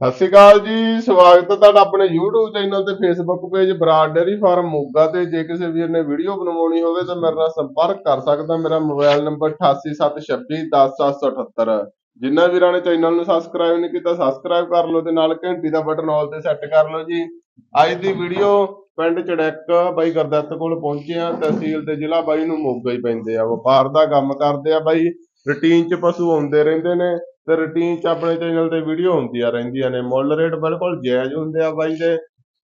ਸਤਿ ਸ਼੍ਰੀ ਅਕਾਲ ਜੀ, ਸਵਾਗਤ ਹੈ ਤੁਹਾਡਾ ਆਪਣੇ YouTube ਚੈਨਲ ਤੇ Facebook page Brar dairy farm Moga ਤੇ। ਜੇ ਕਿਸੇ ਵੀਰ ਨੇ ਵੀਡੀਓ ਬਣਵਾਉਣੀ ਹੋਵੇ ਤਾਂ ਮੇਰੇ ਨਾਲ ਸੰਪਰਕ ਕਰ ਸਕਦਾ ਮੇਰਾ ਮੋਬਾਈਲ ਨੰਬਰ 8876210778 ਜਿੰਨਾ ਵੀਰਾਂ ਨੇ ਚੈਨਲ ਨੂੰ ਸਬਸਕ੍ਰਾਈਬ ਨਹੀਂ ਕੀਤਾ ਸਬਸਕ੍ਰਾਈਬ ਕਰ ਲਓ ਤੇ ਨਾਲ ਘੰਟੀ ਦਾ ਬਟਨ ਆਲ ਤੇ ਸੈੱਟ ਕਰ ਲਓ ਜੀ। ਅੱਜ ਦੀ ਵੀਡੀਓ ਪਿੰਡ ਚੜੈਕ ਬਾਈ ਗੁਰਦੱਤ ਕੋਲ ਪਹੁੰਚੇ ਆ ਤਹਿਸੀਲ ਤੇ ਜ਼ਿਲ੍ਹਾ ਬਾਈ ਨੂੰ ਮੋਗਾ ਹੀ ਪੈਂਦੇ ਆ। ਵਪਾਰ ਦਾ ਕੰਮ ਕਰਦੇ ਆ ਬਾਈ। ਰੂਟੀਨ ਚ ਪਸ਼ੂ ਆਉਂਦੇ ਰਹਿੰਦੇ ਨੇ। ਤੇ ਰੂਟੀਨ ਚ ਆਪਣੇ ਚੈਨਲ ਤੇ ਵੀਡੀਓ ਹੁੰਦੀਆਂ ਰਹਿੰਦੀਆਂ ਨੇ। ਮੁੱਲ ਰੇਟ ਬਿਲਕੁਲ ਜਾਇਜ਼ ਹੁੰਦੇ ਆ ਬਾਈ ਦੇ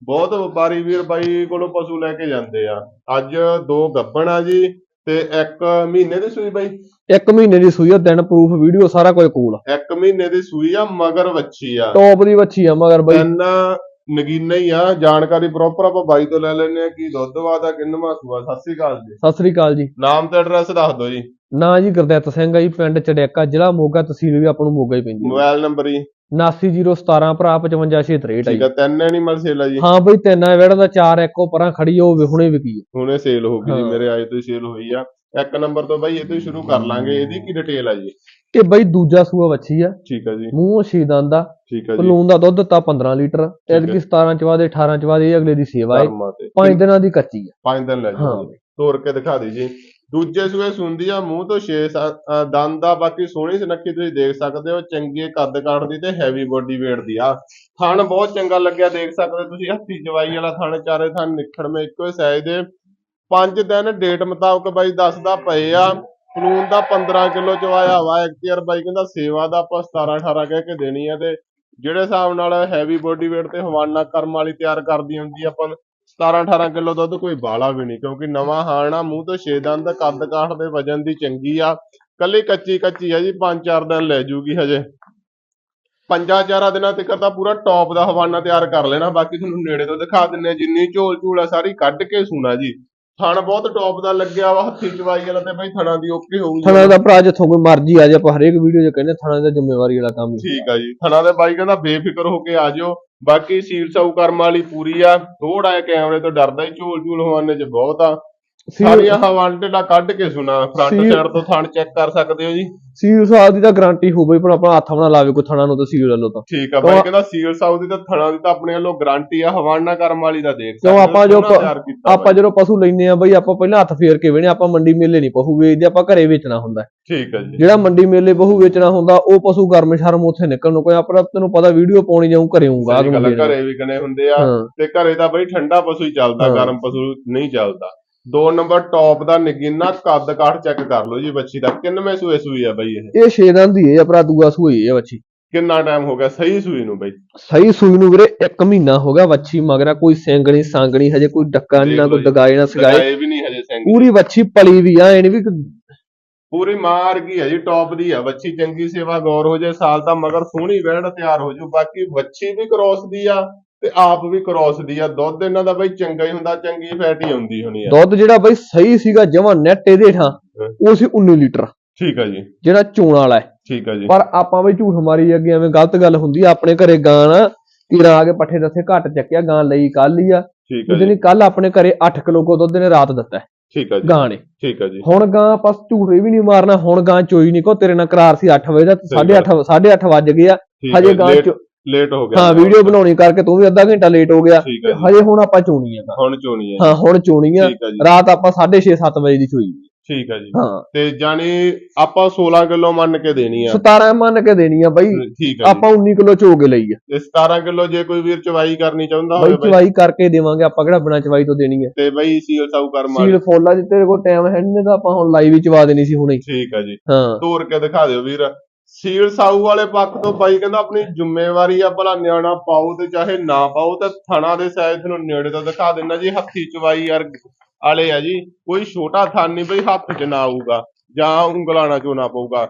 ਬਹੁਤ ਵਪਾਰੀ ਵੀਰ ਬਾਈ ਕੋਲੋਂ ਪਸ਼ੂ ਲੈ ਕੇ ਜਾਂਦੇ ਆ। ਅੱਜ ਦੋ ਗੱਬਣ ਆ ਜੀ ਤੇ ਇੱਕ ਮਹੀਨੇ ਦੀ ਸੂਈ ਬਾਈ। ਇੱਕ ਮਹੀਨੇ ਦੀ ਸੂਈ ਆ ਦਿਨ ਪ੍ਰੂਫ ਵੀਡੀਓ ਸਾਰਾ ਕੁਝ ਕੋਲ ਆ। ਇੱਕ ਮਹੀਨੇ ਦੀ ਸੂਈ ਆ ਮਗਰ ਵੱਛੀ ਆ। ਟੌਪ ਦੀ ਵੱਛੀ ਆ ਮਗਰ ਬਈ। ਤਿੰਨ ਨਗੀਨਾ ਹੀ ਆ। ਜਾਣਕਾਰੀ ਪ੍ਰੋਪਰ ਆਪਾਂ ਬਾਈ ਤੋਂ ਲੈ ਲੈਣੇ ਆ। ਕੀ ਦੁੱਧ ਵਾਦਾ ਕਿੰਨਵਾਂ ਸੂਆ? ਸਤਿ ਸ੍ਰੀ ਅਕਾਲ ਜੀ। ਸਤਿ ਸ੍ਰੀ ਅਕਾਲ ਜੀ। ਨਾਮ ਤੇ ਐਡਰੈਸ ਦੱਸ ਦਿਓ ਜੀ। ਨਾਂ ਜੀ ਗੁਰਦਿੱਤ ਸਿੰਘ ਆ ਜੀ ਪਿੰਡ ਚੜਿਆਕਾ ਜ਼ਿਲ੍ਹਾ ਮੋਗਾ ਤਹਿਸੀਲ ਵੀ ਆਪਾਂ ਨੂੰ ਮੋਗਾ ਹੀ ਪੈਂਦੀ ਮੋਬਾਈਲ ਨੰਬਰ ਜੀ। 79017 ਭਰਾ 55663 ਆ ਠੀਕ ਜੀ। ਆ ਤਿੰਨ ਐਨੀਮਲ ਸੇਲ ਆ ਜੀ। ਹਾਂ ਬਈ ਤਿੰਨ ਆ ਵੇੜਾ ਦਾ ਚਾਰ ਇੱਕੋ ਪਰਾਂ ਖੜੀ ਵੀ ਹੁਣੇ ਵਿਕੀ। ਹੁਣੇ ਸੇਲ ਹੋ ਗਈ ਜੀ ਹਾਂ। ਮੇਰੇ ਆਏ ਤੋਂ ਸੇਲ ਹੋਈ ਆ। ਇੱਕ ਨੰਬਰ ਤੋਂ ਬਾਈ ਇਹ ਤੋਂ ਹੀ ਸ਼ੁਰੂ ਕਰ ਲਾਂਗੇ ਇਹਦੀ ਕੀ ਡਿਟੇਲ ਆ ਜੀ? ਇਹ ਬਈ ਦੂਜਾ ਸੂਆ ਵੱਛੀ ਆ। ਠੀਕ ਆ ਜੀ। ਮੂੰਹ ਦੰਦ ਦਾ ਠੀਕ ਆ ਜੀ। ਪਲੂਨ ਦਾ ਦੁੱਧ ਤਾਂ 15 ਲੀਟਰ ਹੈ। ਐਤਕੀ 17 ਚ ਬਾਅਦ 18 ਚ ਬਾਅਦ ਇਹ ਅਗਲੇ ਦੀ ਸੇਵਾ ਹੈ 5 ਦਿਨਾਂ ਦੀ ਕੱਚੀ ਆ। ਪੰਜ ਦਿਨ ਲੈ ਹਾਂ। ਜੀ। ਤੋੜ ਕੇ ਦਿਖਾ ਦੇ ਜੀ। ਦੂਜੇ ਸੂਏ ਸੁੰਦੀ ਮੂੰਹ ਤੋਂ 6 ਦੰਦ ਆ, ਬਾਕੀ ਸੋਹਣੀ ਸੁਨੱਖੀ ਤੁਸੀਂ ਦੇਖ ਸਕਦੇ ਹੋ, ਚੰਗੀ ਕੱਦ ਕਾਠ ਦੀ ਤੇ ਹੈਵੀ ਬੋਡੀ weight ਦੀ ਆ। ਥਣ ਬਹੁਤ ਚੰਗਾ ਲੱਗਿਆ ਦੇਖ ਸਕਦੇ ਤੁਸੀਂ, ਹੱਥੀ ਜਵਾਈ ਵਾਲਾ ਥਣ, ਚਾਰੇ ਥਣ ਨਿਖੜ ਮੇ ਇੱਕੋ ਸਾਈਜ਼ ਦੇ। ਪੰਜ ਦਿਨ ਡੇਟ ਮੁਤਾਬਕ ਬਾਈ ਦੱਸਦਾ ਪਏ ਆ। ਫਲੂਨ ਦਾ 15 ਕਿਲੋ ਚਵਾਇਆ ਵਾ, ਐਕਟੀਅਰ ਬਾਈ ਕਹਿੰਦਾ ਸੇਵਾ ਦਾ ਆਪਾਂ 17 18 ਕਹਿ ਕੇ ਦੇਣੀ ਆ ਤੇ ਜਿਹੜੇ ਹਿਸਾਬ ਨਾਲ ਹੈਵੀ ਬੋਡੀ weight ਤੇ ਹਵਾਨਾ ਕਰਮ ਵਾਲੀ ਤਿਆਰ ਕਰਦੀ ਹੁੰਦੀ ਆਪਾਂ ਨੂੰ 17 18 ਕਿਲੋ ਦੁੱਧ ਕੋਈ ਬਾਲਾ ਵੀ ਨਹੀਂ ਕਿਉਂਕਿ ਨਵਾਂ ਹਾਣਾ ਮੂੰਹ ਤੋਂ 6 ਦੰਦ ਕੱਦ ਕਾਠ ਦੇ ਵਜਨ ਦੀ ਚੰਗੀ ਆ। ਕੱਲੀ ਕੱਚੀ ਕੱਚੀ ਆ ਜੀ 5-4 ਦਿਨ ਲੈ ਜੂਗੀ ਹਜੇ। ਪੰਜਾਂ ਚਾਰਾਂ ਦਿਨਾਂ ਤੱਕ ਤਾਂ ਪੂਰਾ ਟੌਪ ਦਾ ਹਵਾਨਾ ਤਿਆਰ ਕਰ ਲੈਣਾ ਬਾਕੀ ਤੁਹਾਨੂੰ ਨੇੜੇ ਤੋਂ ਦਿਖਾ ਦਿੰਨੇ ਜਿੰਨੀ ਝੋਲ ਝੂਲ ਆ ਸਾਰੀ ਕੱਢ ਕੇ ਸੁਣਾ ਜੀ। ਥਣ ਬਹੁਤ ਟੌਪ ਦਾ ਲੱਗਿਆ ਵਾ ਹੱਥੀ ਚਵਾਈ ਵਾਲਾ ਤੇ ਬਈ ਥਣਾ ਦੀ ਓਕੇ ਹੋਊਗੀ। ਥਣਾ ਦਾ ਭਰਾ ਜਿੱਥੋਂ ਕੋਈ ਮਰਜ਼ੀ ਆ ਜਾ ਆਪਾਂ ਹਰੇਕ ਵੀਡੀਓ 'ਚ ਕਹਿੰਦੇ ਥਣਾ ਦਾ ਜ਼ਿੰਮੇਵਾਰੀ ਵਾਲਾ ਕੰਮ ਠੀਕ ਆ ਜੀ ਥਣਾ ਦੇ ਬਾਈ ਕਹਿੰਦਾ ਬੇਫਿਕਰ ਹੋ ਕੇ ਆ ਜਾਓ। ਬਾਕੀ ਸੀਲ ਸਾਊ ਕਰਮ ਵਾਲੀ ਪੂਰੀ ਆ। ਥੋੜਾ ਜਿਹਾ ਕੈਮਰੇ ਤੋਂ ਡਰਦਾ ਹੀ ਝੋਲ ਝੂਲ ਹਵਾਨੇ ਚ ਬਹੁਤ ਆ। ਸਾਰੀਆਂ ਹਵਾਨਟੇਲਾ ਕੱਢ ਕੇ ਸੁਣਾ ਫਰੰਟ ਸਾਈਡ ਤੋਂ ਥਣ ਚੈੱਕ ਕਰ ਸਕਦੇ ਹੋ ਜੀ ਸੀਲ ਸਾਲ ਦੀ ਤਾਂ ਗਾਰੰਟੀ ਹੋਵੇ ਪਰ ਆਪਣਾ ਹੱਥ ਬਣਾ ਲਾਵੇ ਕੋਈ ਥਣਾ ਨੂੰ ਤਾਂ ਸੀਲ ਲੈ ਲਓ ਤਾਂ ਠੀਕ ਆ ਬਾਈ ਕਹਿੰਦਾ ਸੀਲ ਸਾਊ ਦੀ ਤਾਂ ਥਣਾ ਦੀ ਤਾਂ ਆਪਣੇ ਵੱਲੋਂ ਗਾਰੰਟੀ ਆ ਹਵਾਨਾ ਕਰਮ ਵਾਲੀ ਦਾ ਦੇਖ ਸਕਦੇ ਆਪਾਂ ਜੋ ਆਪਾਂ। ਜਦੋਂ ਪਸ਼ੂ ਲੈਨੇ ਆ ਬਈ ਆਪਾਂ ਪਹਿਲਾਂ ਹੱਥ ਫੇਰ ਕੇ ਵੇਣੇ ਆਪਾਂ ਮੰਡੀ ਮੇਲੇ ਨਹੀਂ ਪਸ਼ੂ ਵੇਚਦੇ ਆਪਾਂ ਘਰੇ ਵੇਚਣਾ ਹੁੰਦਾ। ਠੀਕ ਆ ਜੀ ਜਿਹੜਾ ਮੰਡੀ ਮੇਲੇ ਪਸ਼ੂ ਵੇਚਣਾ ਹੁੰਦਾ ਉਹ ਪਸ਼ੂ ਗਰਮ ਸ਼ਰਮ ਉੱਥੇ ਨਿਕਲਣ ਨੂੰ ਕੋਈ ਆਪਣਾ ਤੈਨੂੰ ਪਤਾ ਵੀਡੀਓ ਪਾਉਣੀ ਜਾਊ ਘਰੇ ਆ, ਘਰੇ ਵੀ ਗਣੇ ਹੁੰਦੇ ਆ ਤੇ ਘਰੇ ਤਾਂ ਬਈ ਠੰਡਾ ਪਸ਼ੂ ਹੀ ਚੱਲਦਾ। ਗਰਮ ਪਸ਼ੂ ਨਹੀਂ ਚੱਲਦਾ ਦੋ ਨੰਬਰ ਟੌਪ ਦਾ ਨਗੀਨਾ ਕੱਦ ਕਾਠ ਚੈੱਕ ਕਰ ਲਓ ਜੀ ਬੱਚੀ ਦਾ। ਕਿੰਨਵੇਂ ਸੂਏ ਸੂਈ ਆ ਬਈ ਇਹ? ਇਹ ਛੇ ਦੰਦ ਦੀ ਹੈ ਆਪਣਾ ਦੂਆ ਸੂਈ ਹੈ ਵੱਛੀ। ਕਿੰਨਾ ਟਾਈਮ ਹੋ ਗਿਆ ਸਹੀ ਸੂਈ ਨੂੰ ਬਈ? ਸਹੀ ਸੂਈ ਨੂੰ ਵੀਰੇ 1 ਮਹੀਨਾ ਹੋ ਗਿਆ ਵੱਛੀ ਮਗਰਾ ਕੋਈ ਸਿੰਗਣੀ ਸਾਂਗਣੀ ਹਜੇ ਕੋਈ ਡੱਕਾ ਨਹੀਂ ਨਾ ਕੋਈ। ਦਗਾਏ ਨਾ ਸਗਾਏ। ਵੀ ਨਹੀਂ ਹਜੇ ਸਿੰਘ ਪੂਰੀ ਵੱਛੀ ਪਲੀ ਵੀ ਆ ਐ ਨੀ ਵੀ ਪੂਰੀ ਮਾਰ ਗਈ ਹੈ ਜੀ ਟੌਪ ਦੀ ਆ ਬੱਚੀ ਚੰਗੀ ਸੇਵਾ ਗੌਰ ਹੋ ਜੇ ਸਾਲ ਤਾਂ ਮਗਰ ਸੋਹਣੀ ਵਹਿੜ ਤਿਆਰ ਹੋ ਜੂ ਬਾਕੀ ਬੱਚੀ ਵੀ ਕ੍ਰੋਸ ਦੀ ਆ। ਤੇ ਆਪ ਵੀ ਕ੍ਰੋਸ ਦੀ ਆ। ਦੁੱਧ ਇਹਨਾਂ ਦਾ ਬਈ ਚੰਗਾ ਹੀ ਹੁੰਦਾ ਚੰਗੀ ਫੈਟੀ ਹੁੰਦੀ ਹੋਣੀ ਆ। ਦੁੱਧ ਜਿਹੜਾ ਬਈ ਸਹੀ ਸੀਗਾ ਜਮਾ ਨੈਟ ਇਹਦੇ ਠਾਂ ਉਹ ਸੀ 19 ਲੀਟਰ। ਠੀਕ ਆ ਜੀ। ਜਿਹੜਾ ਚੋਣ ਵਾਲਾ ਹੈ। ਠੀਕ ਆ ਜੀ। ਪਰ ਆਪਾਂ ਵੀ ਝੂਠ ਮਾਰੀ ਅੱਗੇ ਐਵੇਂ ਗਲਤ ਗੱਲ ਹੁੰਦੀ ਆ। ਆਪਣੇ ਘਰੇ ਗਾਂ ਨਾ ਕੀੜਾ ਆ ਕੇ ਪੱਠੇ ਦੱਸੇ ਘੱਟ ਚੱਕਿਆ ਗਾਂ ਲਈ ਕੱਲ ਹੀ ਆ। ਠੀਕ ਆ ਜੀ। ਕੱਲ ਆਪਣੇ ਘਰੇ 8 ਕਿਲੋ ਕੋ ਦੁੱਧ ਨੇ ਰਾਤ ਦਿੱਤਾ ਹੈ, ਠੀਕ ਆ ਜੀ। ਗਾਂ ਨੇ। ਠੀਕ ਆ ਜੀ। ਹੁਣ ਗਾਂ ਆਪਾਂ ਝੂਠ ਵੀ ਨਹੀਂ ਮਾਰਨਾ ਹੁਣ ਗਾਂ ਚੋਈ ਨਹੀਂ ਕੋ ਤੇਰੇ ਨਾਲ ਕਰਾਰ ਸੀ 8 ਵਜੇ ਦਾ ਸਹੀ 8:30 8:30 ਵੱਜ ਗਏ ਆ। ਠੀਕ ਹਜੇ ਗਾਂ ਲੇਟ ਹੋ ਗਿਆ। ਹਾਂ ਵੀਡੀਓ ਬਣਾਉਣੀ ਕਰਕੇ ਤੂੰ ਵੀ ਅੱਧਾ ਘੰਟਾ ਲੇਟ ਹੋ ਗਿਆ। ਠੀਕ ਆ ਜੀ। ਹਜੇ ਹੁਣ ਆਪਾਂ ਚੋਣੀ ਆ। ਹੁਣ ਚੋਣੀ ਹੈ ਹਾਂ ਹੁਣ ਚੋਣੀ ਆ। ਠੀਕ ਆ ਜੀ। ਰਾਤ ਆਪਾਂ 6:30 7 ਵਜੇ ਦੀ ਚੋਈ ਠੀਕ ਆ ਜੀ। ਹਾਂ। ਤੇ ਜਾਨੀ ਆਪਾਂ 16 ਕਿਲੋ ਮੰਨ ਕੇ ਦੇਣੀ ਆ। 17 ਮੰਨ ਕੇ ਦੇਣੀ ਆ ਬਾਈ। ਠੀਕ ਆ ਆਪਾਂ 19 ਕਿਲੋ ਚੋ ਕੇ ਲਈ ਆ। ਤੇ 17 ਕਿਲੋ ਜੇ ਕੋਈ ਵੀਰ ਚਵਾਈ ਕਰਨੀ ਚਾਹੁੰਦਾ ਬਾਈ ਹੋਵੇ ਬਾਈ। ਚਵਾਈ ਕਰਕੇ ਦੇਵਾਂਗੇ। ਆਪਾਂ ਕਿਹੜਾ ਬਿਨਾ ਚਵਾਈ ਤੋਂ ਦੇਣੀ ਹੈ ਤੇ ਬਾਈ ਸੀਲ ਸਾਊ ਕਰ ਮਾਰ। ਸੀਲ ਫੋਲਾ ਜੇ ਤੇਰੇ ਕੋਲ ਟਾਈਮ ਹੈ ਨਹੀਂ ਤਾਂ ਆਪਾਂ ਹੁਣ ਲਾਈਵ ਹੀ ਚਵਾ ਦੇਣੀ ਸੀ ਹੁਣੇ। ਹੀ। ਠੀਕ ਆ ਜੀ। ਹਾਂ। ਤੋਰ ਕੇ ਦਿਖਾ ਦਿਓ ਵੀਰ। ਸੀਲ ਸਾਊ ਵਾਲੇ ਪੱਖ ਤੋਂ ਬਾਈ ਕਹਿੰਦਾ ਆਪਣੀ ਜ਼ਿੰਮੇਵਾਰੀ ਆ ਭਲਾ ਨਿਆਣਾ ਪਾਓ ਤੇ ਚਾਹੇ ਨਾ ਪਾਓ ਤੇ ਥਣਾ ਦੇ ਸਾਈਜ਼ ਨੂੰ ਨੇੜੇ ਤੋਂ ਦਿਖਾ ਦਿੰਦਾ ਜੀ, ਹੱਥੀ ਚਵਾਈ ਯਾਰ ਵਾਲੇ ਆ ਜੀ। ਕੋਈ ਛੋਟਾ ਥਣ ਨਹੀਂ ਬਈ, ਹੱਥ 'ਚ ਨਾ ਆਊਗਾ ਜਾਂ ਉਂਗਲਾਣਾ ਨਾਲ ਨਾ ਪਊਗਾ।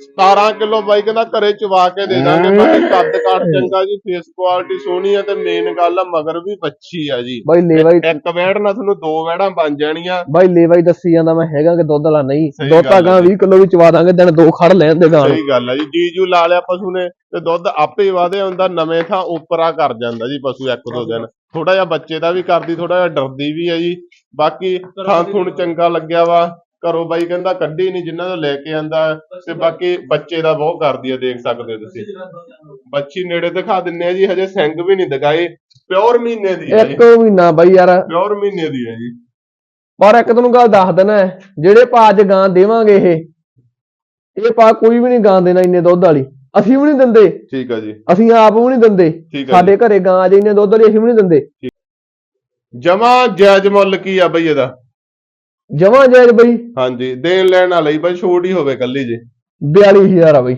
17 ਕਿਲੋ ਬਾਈ ਕਹਿੰਦਾ ਘਰੇ ਚਵਾ ਕੇ ਦੇ ਦਾਂਗੇ। ਬਾਕੀ ਕੱਦ ਕਾਠ ਚੰਗਾ ਜੀ ਫੇਸ ਕੁਆਲਿਟੀ ਸੋਹਣੀ ਆ ਤੇ ਮੇਨ ਗੱਲ ਆ ਮਗਰ ਵੀ ਬੱਚੀ ਆ ਜੀ। ਬਾਈ ਲੇਵਾ ਇੱਕ ਵੈੜ ਨਾਲ ਤੁਹਾਨੂੰ ਦੋ ਵੈੜਾਂ ਬਣ ਜਾਣੀਆਂ। ਬਾਈ ਲੇਵਾ ਹੀ ਦੱਸੀ ਜਾਂਦਾ ਮੈਂ ਹੈਗਾ ਕਿ ਦੁੱਧ ਵਾਲਾ ਨਹੀਂ। ਦੁੱਧ ਤਾਂ ਗਾਂ 20 ਕਿਲੋ ਵੀ ਚਵਾ ਦਾਂਗੇ ਦਿਨ ਦੋ ਖੜ ਲੈਣ ਦੇ ਗਾਂ ਨੂੰ। ਸਹੀ ਗੱਲ ਆ ਜੀ ਜੀਜੂ ਲਾ ਲਿਆ ਪਸ਼ੂ ਨੇ ਤੇ ਦੁੱਧ ਆਪੇ ਵਾਧੇ ਹੁੰਦਾ ਨਵੇਂ ਥਾਂ ਉਪਰਾ ਕਰ ਜਾਂਦਾ ਜੀ ਪਸ਼ੂ ਇੱਕ ਦੋ ਦਿਨ। ਥੋੜਾ ਜਿਹਾ ਬੱਚੇ ਦਾ ਵੀ ਕਰਦੀ ਥੋੜਾ ਜਿਹਾ ਡਰਦੀ ਵੀ ਆ ਜੀ। ਬਾਕੀ ਥਾਂ ਥੁਣ ਚੰਗਾ ਲੱਗਿਆ ਵਾ। ਘਰੋਂ ਬਾਈ ਕਹਿੰਦਾ ਕੱਢੀ ਨਹੀਂ ਜਿਨ੍ਹਾਂ ਤੋਂ ਲੈ ਕੇ ਆਂਦਾ ਤੇ ਬਾਕੀ ਬੱਚੇ ਦਾ ਬਹੁਤ ਕਰਦੀ ਆ ਦੇਖ ਸਕਦੇ ਹੋ ਤੁਸੀਂ। ਬੱਚੀ ਨੇੜੇ ਦਿਖਾ ਦਿੰਨੇ ਆ ਜੀ ਹਜੇ ਸਿੰਘ ਵੀ ਨਹੀਂ ਦਿਖਾਏ ਪਿਓਰ ਮਹੀਨੇ ਦੀ ਹੈ ਜੀ। ਇੱਕ ਮਹੀਨਾ ਬਈ ਯਾਰ। ਪਿਓਰ ਮਹੀਨੇ ਦੀ ਹੈ ਜੀ। ਪਰ ਇੱਕ ਤੈਨੂੰ ਗੱਲ ਦੱਸ ਦੇਣਾ ਜਿਹੜੇ ਪਾ ਅੱਜ ਗਾਂ ਦੇਵਾਂਗੇ ਇਹ ਇਹ ਪਾ ਕੋਈ ਵੀ ਨਹੀਂ ਗਾਂ ਦੇਣਾ ਇੰਨੇ ਦੁੱਧ ਵਾਲੀ। ਅਸੀਂ ਵੀ ਨਹੀਂ ਦਿੰਦੇ। ਠੀਕ ਆ ਜੀ। ਅਸੀਂ ਆਪ ਵੀ ਨਹੀਂ ਦਿੰਦੇ। ਆ ਸਾਡੇ ਘਰੇ ਗਾਂ ਜੇ ਇੰਨੇ ਦੁੱਧ ਵਾਲੀ ਅਸੀਂ ਵੀ ਨਹੀਂ ਦਿੰਦੇ। ਜਮਾ ਜਾਇਜ਼ ਮੁੱਲ ਕੀ ਆ ਬਈ ਇਹਦਾ? ਜਮਾਂ ਜਾਇਜ਼ ਬਈ। ਹਾਂਜੀ ਦੇਣ ਲੈਣ ਵਾਲਾ ਹੀ ਬਈ ਛੋੜ ਹੀ ਹੋਵੇ ਕੱਲੀ ਜੀ। 42000 ਆ ਬਈ।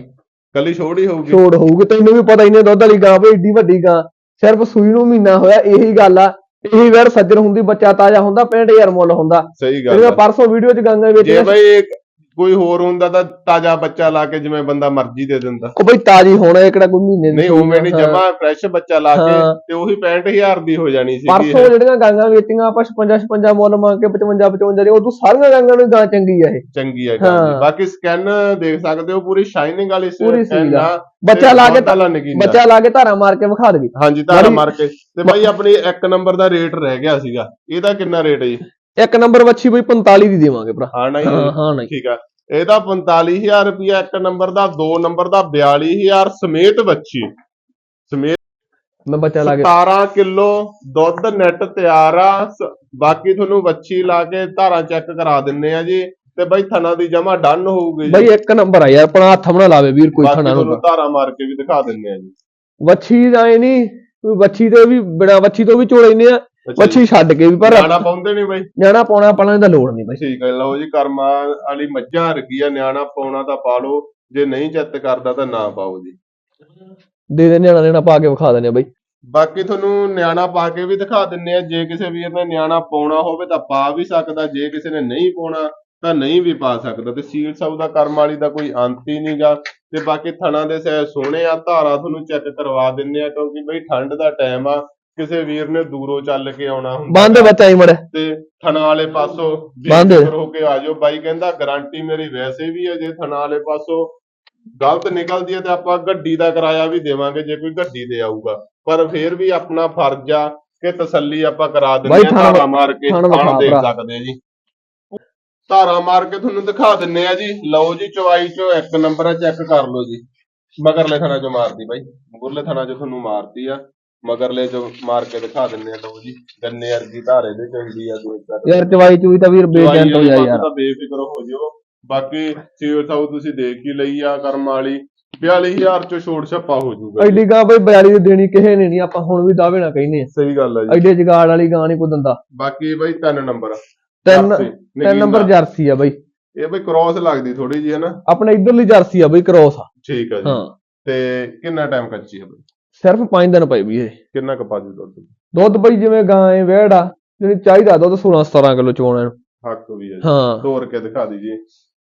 ਕੱਲੀ ਛੋੜ ਹੀ ਹੋਊਗੀ। ਛੋੜ ਹੋਊਗੀ ਤੈਨੂੰ ਵੀ ਪਤਾ ਇੰਨੇ ਦੁੱਧ ਵਾਲੀ ਗਾਂ ਬਈ ਏਡੀ ਵੱਡੀ ਗਾਂ। ਸਿਰਫ ਸੂਈ ਨੂੰ ਮਹੀਨਾ ਹੋਇਆ ਇਹੀ ਗੱਲ ਆ। ਇਹੀ ਵਾਰ ਸੱਜਣ ਹੁੰਦੀ ਬੱਚਾ ਤਾਜ਼ਾ ਹੁੰਦਾ 65000 ਮੁੱਲ ਹੁੰਦਾ। ਸਹੀ ਗੱਲ ਆ। ਪਰਸੋਂ ਵੀਡੀਓ ਚ ਗਾਂਗਾ ਵਿੱਚ ਜੇ ਬਈ ਕੋਈ ਹੋਰ ਹੁੰਦਾ ਤਾਂ ਤਾਜ਼ਾ ਬੱਚਾ ਲਾ ਕੇ ਜਿਵੇਂ ਬੰਦਾ ਮਰਜ਼ੀ ਦੇ ਦਿੰਦਾ ਉਹ ਬਈ ਤਾਜ਼ੀ ਹੋਣਾ ਇਹ ਕਿਹੜਾ ਕੋਈ ਮਹੀਨੇ ਦੀ ਨਹੀਂ ਉਵੇਂ ਨਹੀਂ ਆ। ਜਮਾ ਫਰੈਸ਼ ਬੱਚਾ ਲਾ ਕੇ। ਤੇ ਉਹੀ 65000 ਦੀ ਹੋ ਜਾਣੀ ਸੀ ਪਰਸੋਂ ਜਿਹੜੀਆਂ ਗਾਂਗਾ ਵੇਚੀਆਂ ਆਪਾਂ 56 56 ਮੁੱਲ ਮੰਗ ਕੇ 55 55 ਦੀ ਉਦੋਂ ਸਾਰੀਆਂ ਗਾਂਗਾਂ ਨੂੰ ਗਾਂ ਚੰਗੀ ਆ ਇਹ ਚੰਗੀ ਜੀ। ਹਾਂ। ਬਾਕੀ ਸਕੈਨ ਦੇਖ ਸਕਦੇ ਹੋ ਪੂਰੀ ਸ਼ਾਈਨਿੰਗ ਵਾਲੀ ਸੀਲ ਆ। ਆ, ਬੱਚਾ ਲਾ ਕੇ। ਬੱਚਾ ਲਾ ਕੇ ਧਾਰਾ ਮਾਰ ਕੇ ਵਿਖਾ ਦੇਗੀ ਹਾਂਜੀ ਧਾਰਾ ਮਾਰ ਕੇ ਤੇ ਬਾਈ ਆਪਣੀ ਇੱਕ ਨੰਬਰ ਦਾ ਰੇਟ ਰਹਿ ਗਿਆ ਸੀਗਾ ਇਹਦਾ ਕਿੰਨਾ ਰੇਟ ਹੈ ਜੀ ਇੱਕ ਨੰਬਰ ਵੱਛੀ ਬਈ 45 ਦੀ ਦੇਵਾਂਗੇ ਭਰਾ। ਹਾਂ ਨਾ ਹਾਂ ਨਹੀਂ। ਠੀਕ ਆ। ਇਹਦਾ 45000 ਰੁਪਿਆ ਇੱਕ ਨੰਬਰ ਦਾ ਦੋ ਨੰਬਰ ਦਾ 42000 ਸਮੇਤ ਬੱਚੀ ਸਮੇਤ ਮੈਂ ਬੱਚਾ ਲਾ ਕੇ 17 ਕਿਲੋ ਦੁੱਧ ਨੈਟ ਤਿਆਰ ਆ। ਬਾਕੀ ਤੁਹਾਨੂੰ ਬੱਚੀ ਲਾ ਕੇ ਧਾਰਾਂ ਚੈੱਕ ਕਰਾ ਦਿੰਨੇ ਆ ਜੀ। ਤੇ ਬਾਈ ਥਣਾ ਦੀ ਜਮਾ ਡਨ ਹੋਊਗੀ ਬਈ ਇੱਕ ਨੰਬਰ ਆ ਯਾਰ ਆਪਣਾ ਹੱਥ ਬਣਾ ਲਾਵੇ ਵੀਰ ਕੋਈ ਥਣਾ ਨੂੰ ਤੁਹਾਨੂੰ ਧਾਰਾਂ ਮਾਰ ਕੇ ਵੀ ਦਿਖਾ ਦਿੰਨੇ ਆ ਜੀ। ਵੱਛੀ ਆਏ ਨਹੀਂ ਕੋਈ ਵੱਛੀ ਤੇ ਵੀ ਬਿਨਾ ਵੱਛੀ ਤੋਂ ਵੀ ਚੋੜ ਲੈਨੇ ਆ। ਵੱਛੀ ਛੱਡ ਕੇ ਵੀ ਪਰ ਨਿਆਣਾ ਪਾਉਂਦੇ ਨਹੀਂ ਬਾਈ? ਨਿਆਣਾ ਪਾਉਣਾ ਪਾਣਾ ਦਾ ਲੋੜ ਨਹੀਂ ਬਈ। ਠੀਕ ਹੈ ਲਓ ਜੀ ਕਰਮਾਂ ਵਾਲੀ ਮੱਝਾਂ ਰਗੀ ਆ ਨਿਆਣਾ ਪਾਉਣਾ ਤਾਂ ਪਾ ਲਓ ਜੇ ਨਹੀਂ ਚਿੱਤ ਕਰਦਾ ਤਾਂ ਨਾ ਪਾਓ ਜੀ। ਦੇ ਦੇ ਨਿਆਣਾ ਨਿਆਣਾ ਪਾ ਕੇ ਵਿਖਾ ਦਿੰਦੇ ਆ ਬਈ। ਬਾਕੀ ਤੁਹਾਨੂੰ ਨਿਆਣਾ ਪਾ ਕੇ ਵੀ ਦਿਖਾ ਦਿੰਨੇ ਆ ਜੇ ਕਿਸੇ ਵੀਰ ਨੇ ਨਿਆਣਾ ਪਾਉਣਾ ਹੋਵੇ ਤਾਂ ਪਾ ਵੀ ਸਕਦਾ ਜੇ ਕਿਸੇ ਨੇ ਨਹੀਂ ਪਾਉਣਾ ਤਾਂ ਨਹੀਂ ਵੀ ਪਾ ਸਕਦਾ। ਤੇ ਸੀਲ ਸਭ ਦਾ ਕਰਮ ਵਾਲੀ ਦਾ ਕੋਈ ਅੰਤ ਹੀ ਨਹੀਂਗਾ ਤੇ ਬਾਕੀ ਥਣਾ ਦੇ ਸਹਿ ਸੋਹਣੇ ਆ ਧਾਰਾ ਤੁਹਾਨੂੰ ਚੈੱਕ ਕਰਵਾ ਦਿੰਨੇ ਆ ਕਿਉਂਕਿ ਬਈ ਠੰਡ ਦਾ ਟਾਈਮ ਆ। ਕਿਸੇ ਵੀਰ ਨੇ ਦੂਰੋਂ ਚੱਲ ਕੇ ਆਉਣਾ ਹੁੰਦਾ ਬੰਦ ਬੱਚਾ ਹੀ ਮੜੇ ਤੇ ਥਣਾ ਵਾਲੇ ਪਾਸੋਂ ਬੰਦ। ਬੇਫਿਕਰ ਹੋ ਕੇ ਆ ਜਾਓ। ਬਾਈ ਕਹਿੰਦਾ ਗਾਰੰਟੀ ਮੇਰੀ ਵੈਸੇ ਵੀ ਹੈ ਜੇ ਥਣਾ ਵਾਲੇ ਪਾਸੋਂ ਗਲਤ ਨਿਕਲਦੀ ਹੈ ਤੇ ਆਪਾਂ ਗੱਡੀ ਦਾ ਕਿਰਾਇਆ ਵੀ ਦੇਵਾਂਗੇ ਜੇ ਕੋਈ ਗੱਡੀ ਦੇ ਆਊਗਾ। ਪਰ ਫੇਰ ਵੀ ਆਪਣਾ ਫਰਜ਼ ਆ ਕਿ ਤਸੱਲੀ ਆਪਾਂ ਕਰਾ ਦਿੰਦੇ ਬਾਈ ਆ ਥਣ- ਧਾਰਾ ਮਾਰ ਕੇ ਥਣ ਥਣ ਵਿਖਾ ਦੇਖ ਭਰਾ। ਸਕਦੇ ਆ ਜੀ। ਧਾਰਾ ਮਾਰ ਕੇ ਤੁਹਾਨੂੰ ਦਿਖਾ ਦਿੰਨੇ ਆ ਜੀ। ਲਓ ਜੀ ਚਵਾਈ ਚੋਂ ਇੱਕ ਨੰਬਰ ਚੈੱਕ ਕਰ ਲਓ ਜੀ। ਮਗਰਲੇ ਥਣਾ ਚੋਂ ਮਾਰਦੀ ਬਾਈ। ਮੁਰਲੇ ਥਣਾ ਚੋਂ ਤੁਹਾਨੂੰ ਮਾਰਦੀ ਆ। ਮਗਰਲੇ ਚੋਂ ਮਾਰ ਕੇ ਦਿਖਾ ਦਿੰਨੇ ਆ ਲਓ ਜੀ ਗੰਨੇ ਵਰਗੀ ਧਾਰੇ ਦੇ ਚੰਗੀ ਆ ਦੇਖ ਸਕਦੇ ਯਾਰ ਚਵਾਈ ਚੂਈ ਤਾਂ ਵੀਰ ਬੇਚੈਨ ਹੋ ਜਾ ਯਾਰ। ਤਾਂ ਬੇਫਿਕਰ ਹੋ ਜਿਓ। ਬਾਕੀ ਸੀਓ ਸਾਊ ਤੁਸੀਂ ਦੇਖ ਹੀ ਲਈ ਆ ਕਰਮ ਵਾਲੀ। 42000 ਚੋਂ ਛੋੜ ਛੱਪਾ ਹੋ ਜਾਊਗਾ। ਜੀ। ਐਡੀ ਗਾਂ ਬਈ 42 ਦੀ ਦੇਣੀ ਕਿਸੇ ਨੇ ਨਹੀਂ ਆਪਾਂ ਹੁਣ ਵੀ ਦਾਅਵੇ ਨਾ ਕਹਿੰਦੇ ਆ। ਸਹੀ ਗੱਲ ਆ ਜੀ। ਐਡੇ ਜਗਾੜ ਵਾਲੀ ਗਾਂ ਨਹੀਂ ਕੋਈ ਦਿੰਦਾ ਬਾਕੀ ਬਈ ਤਿੰਨ ਨੰਬਰ। ਤਿੰਨ ਤਿੰਨ। ਨੰਬਰ ਜਰਸੀ ਆ ਬਈ। ਇਹ ਬਈ ਕ੍ਰਾਸ ਲੱਗਦੀ ਥੋੜੀ ਜੀ ਹੈ ਨਾ। ਆਪਣੇ ਇਧਰਲੀ ਜਰਸੀ ਆ ਬਈ ਕ੍ਰੋਸ ਆ। ਠੀਕ ਆ ਜੀ। ਹਾਂ। ਤੇ ਕਿੰਨਾ ਟਾਈਮ ਕੱਚੀ ਹੈ ਬਈ? ਸਿਰਫ 5 ਦਿਨ ਪਏ ਵੀ ਇਹ। ਕਿੰਨਾ ਕੁ ਪਾਜੂ ਦੁੱਧ? ਦੁੱਧ ਬਈ ਜਿਵੇਂ ਗਾਂ ਏ ਵੇੜਾ ਜਿਹੜੀ ਚਾਹੀਦਾ ਦੁੱਧ 16 17 ਕਿਲੋ ਚੋਣਾ ਇਹਨੂੰ ਹੱਕ ਵੀ ਹੈ ਹਾਂ। ਤੋਰ ਕੇ ਦਿਖਾ ਦਈਏ।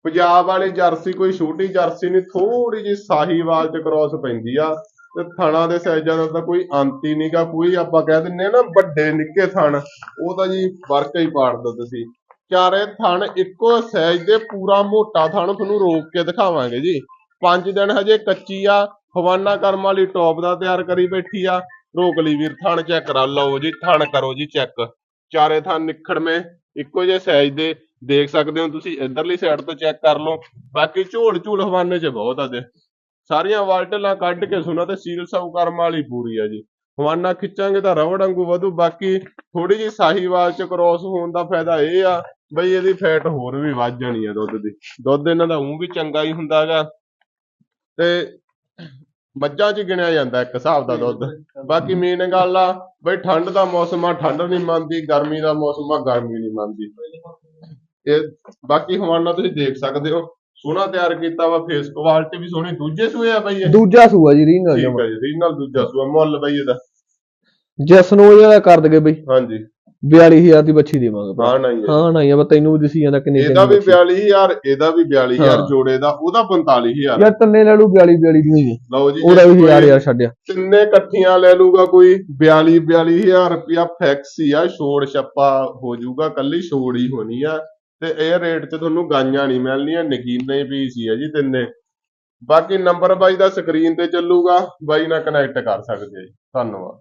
ਪੰਜਾਬ ਵਾਲੀ ਜਰਸੀ ਕੋਈ ਛੋਟੀ ਜਰਸੀ ਨਹੀਂ ਥੋੜੀ ਜੀ ਸਾਹੀਵਾਲ ਚ ਕ੍ਰਾਸ ਪੈਂਦੀ ਆ। ਤੇ ਥਣਾ ਦੇ ਸਾਈਜ਼ਾਂ ਦਾ ਤਾਂ ਕੋਈ ਅੰਤ ਹੀ ਨਹੀਂਗਾ। ਕੋਈ ਆਪਾਂ ਕਹਿ ਦਿੰਨੇ ਆ ਨਾ ਵੱਡੇ ਨਿੱਕੇ ਥਣ ਉਹ ਤਾਂ ਜੀ ਵਰਕ ਹੀ ਪਾੜ ਦੋ ਤੁਸੀਂ। ਚਾਰੇ ਥਣ ਇੱਕੋ ਸਾਈਜ਼ ਦੇ ਪੂਰਾ ਮੋਟਾ ਥਣ ਤੁਹਾਨੂੰ ਰੋਕ ਕੇ ਦਿਖਾਵਾਂਗੇ ਜੀ। ਪੰਜ ਦਿਨ ਹਜੇ ਕੱਚੀ ਆ ਹਵਾਨਾ ਕਰਮ ਵਾਲੀ ਟੌਪ ਦਾ ਤਿਆਰ ਕਰੀ ਬੈਠੀ ਆ। ਰੋਕ ਲਈ ਵੀਰ, ਥਣ ਚੈੱਕ ਕਰਾ। ਲਓ ਜੀ, ਥਣ ਕਰੋ ਜੀ ਚੈੱਕ ਚਾਰੇ ਥਣ ਨਿਖੜਵੇਂ ਇੱਕੋ ਜਿਹੇ ਸਾਈਜ਼ ਦੇ। ਦੇਖ ਸਕਦੇ ਹੋ ਤੁਸੀਂ, ਇਧਰਲੀ ਸਾਈਡ ਤੋਂ ਚੈੱਕ ਕਰ ਲਓ। ਬਾਕੀ ਝੋਲ ਝੂਲ ਹਵਾਨੇ 'ਚ ਬਹੁਤ ਆ ਜੇ ਸਾਰੀਆਂ ਵਾਲਟਲਾਂ ਕੱਢ ਕੇ ਸੁਣਾ ਤੇ ਸੀਲ ਸਭ ਕਰਮ ਵਾਲੀ ਪੂਰੀ ਆ ਜੀ। ਹਵਾਨਾ ਖਿੱਚਾਂਗੇ ਤਾਂ ਰਵੜ ਵਾਂਗੂ ਵਧੂ। ਬਾਕੀ ਥੋੜੀ ਜੀ ਸਾਹੀਵਾਲ 'ਚ ਕ੍ਰੋਸ ਹੋਣ ਦਾ ਫਾਇਦਾ ਇਹ ਆ, ਬਈ ਇਹਦੀ ਫੈਟ ਹੋਰ ਵੀ ਵੱਧ ਜਾਣੀ ਆ ਦੁੱਧ ਦੀ। ਦੁੱਧ ਇਹਨਾਂ ਦਾ ਊਂ ਵੀ ਚੰਗਾ ਹੀ ਹੁੰਦਾ ਹੈਗਾ। ਤੇ ਮੱਝਾਂ 'ਚ ਗਿਣਿਆ ਜਾਂਦਾ ਇੱਕ ਹਿਸਾਬ ਦਾ ਦੁੱਧ। ਬਾਕੀ ਮੇਨ ਗੱਲ ਆ ਬਈ ਠੰਡ ਦਾ ਮੌਸਮ ਆ ਠੰਡ ਨਹੀਂ ਮੰਨਦੀ ਗਰਮੀ ਦਾ ਮੌਸਮ ਆ ਗਰਮੀ ਨਹੀਂ ਮੰਨਦੀ। ਇਹ ਬਾਕੀ ਹਵਾਨਾ ਤੁਸੀਂ ਦੇਖ ਸਕਦੇ ਹੋ ਸੋਹਣਾ ਤਿਆਰ ਕੀਤਾ ਵਾ ਫੇਸ ਕੁਆਲਿਟੀ ਵੀ ਸੋਹਣੀ ਦੂਜੇ ਸੂਏ ਆ ਬਈ ਇਹ? ਦੂਜਾ ਸੂਆ ਜੀ ਰੀਨਲ ਠੀਕ ਹੈ ਜੀ ਰੀਨਲ ਦੂਜਾ ਸੂਆ ਮੁੱਲ ਬਈ ਇਹਦਾ। ਜਿਸ ਨੂੰ ਇਹਦਾ ਕਰ ਦਗੇ ਬਈ। ਹਾਂਜੀ। 42000 ਦੀ ਬੱਚੀ ਦੇਵਾਂਗੇ। ਹਾਂ ਨਹੀਂ ਹੈ। ਨਹੀਂ ਆ ਤੈਨੂੰ ਵੀ ਦਸੀ ਜਾਂਦਾ ਕਿੰਨੇ ਇਹਦਾ ਵੀ ਬੱਚੀ। 42000 ਇਹਦਾ ਵੀ 42000 ਹਾਂ। ਜੋੜੇ ਦਾ ਉਹਦਾ 45000 ਯਾਰ ਤੰਨੇ ਲੈ ਲੂ 42 42 ਦੀ ਲਓ ਜੀ ਉਹਦਾ ਵੀ ਯਾਰ ਕੋਈ ਯਾਰ ਛੱਡਿਆ ਤਿੰਨੇ ਇਕੱਠੀਆਂ ਲੈ ਲੂਗਾ ਕੋਈ 42 42000 ਰੁਪਿਆ ਫਿਕਸ ਹੀ ਆ ਛੋੜ ਛੱਪਾ ਹੋ ਜਾਊਗਾ ਕੱਲੀ ਛੋੜ ਹੀ ਹੋਣੀ ਆ। ਤੇ ਇਹ ਰੇਟ 'ਚ ਤੁਹਾਨੂੰ ਗਾਈਆਂ ਨਹੀਂ ਮਿਲਣੀਆਂ ਨਗੀਨੇ ਪੀਸ ਹੀ ਆ ਜੀ ਤਿੰਨੇ। ਬਾਕੀ ਨੰਬਰ ਬਾਈ ਦਾ ਸਕਰੀਨ ਤੇ ਚੱਲੂਗਾ ਬਾਈ ਨਾਲ ਕਨੈਕਟ ਕਰ ਸਕਦੇ ਆ ਧੰਨਵਾਦ।